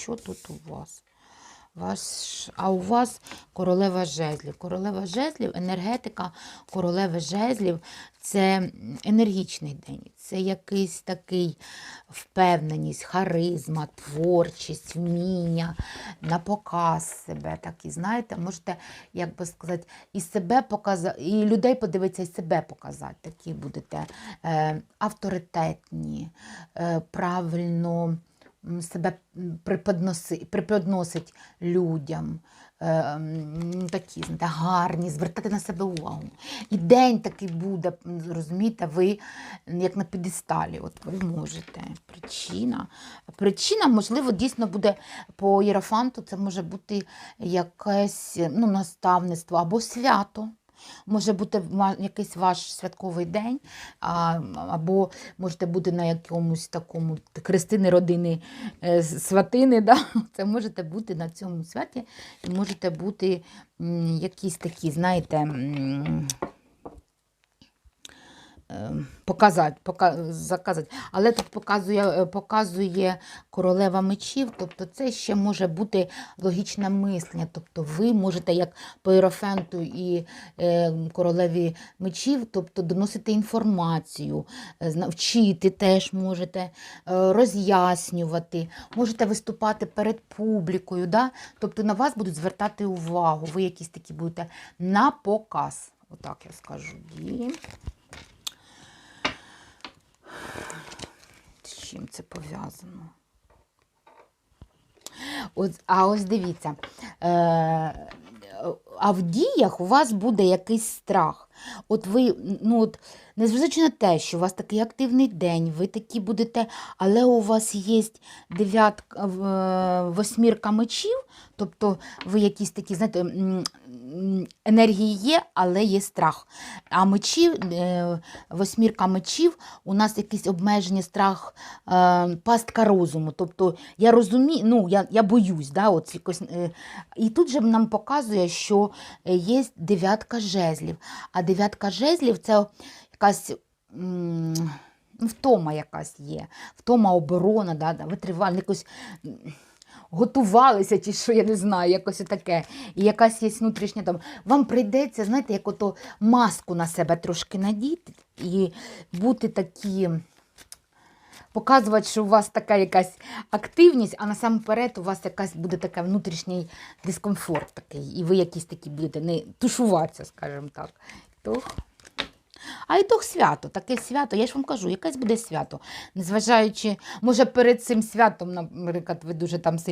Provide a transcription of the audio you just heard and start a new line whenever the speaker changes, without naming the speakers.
що тут у вас? Ваш, а у вас королева жезлів. Королева жезлів, енергетика королеви жезлів це енергічний день. Це якийсь такий впевненість, харизма, творчість, вміння, на показ себе. Такі, знаєте, можете, як би сказати, і себе показати, і людей подивитися, і себе показати. Такі будете е, авторитетні, е, правильно себе преподноси, преподносить людям. е, Такі знаєте, гарні, звертати на себе увагу. І день такий буде, розумієте, ви як на підесталі, от ви можете. Причина. Причина, можливо, дійсно буде по єрофанту, це може бути якесь ну, наставництво або свято. Може бути якийсь ваш святковий день, або можете бути на якомусь такому хрестини родини е, сватини. Да? Це можете бути на цьому святі, можете бути якісь такі, знаєте, показати, пока, заказати. Але тут показує, е, показує королева мечів, тобто це ще може бути логічне мислення. Тобто ви можете, як по Єрофенту і е, королеві мечів, тобто доносити інформацію, е, вчити теж можете, е, роз'яснювати, можете виступати перед публікою. Да? Тобто на вас будуть звертати увагу. Ви якісь такі будете на показ. Отак я скажу. І... чим це пов'язано? А ось дивіться, е, а в діях у вас буде якийсь страх. От ви, ну от, незважаючи на те, що у вас такий активний день, ви такі будете, але у вас є дев'ятка, е, восьмірка мечів, тобто ви якісь такі, знаєте, енергії є, але є страх. А мечі, е, восьмірка мечів, у нас якийсь обмежений страх, е, пастка розуму. Тобто я розумію, ну, я, я боюсь, да, от і тут же нам показує, що е, є дев'ятка жезлів. А дев'ятка жезлів це якась. ну, Втома якась є, втома оборона, да, да, витривальність, якось готувалися, чи що, я не знаю, якось таке. І якась є внутрішня там. Вам прийдеться, знаєте, як ото маску на себе трошки надіти і бути такі. Показувати, що у вас така якась активність, а насамперед у вас якась буде така внутрішній дискомфорт такий, і ви якісь такі будете не тушуватися, скажімо так. А і то свято, таке свято, я ж вам кажу, якесь буде свято. Незважаючи, може перед цим святом, наприклад, ви дуже там сильно.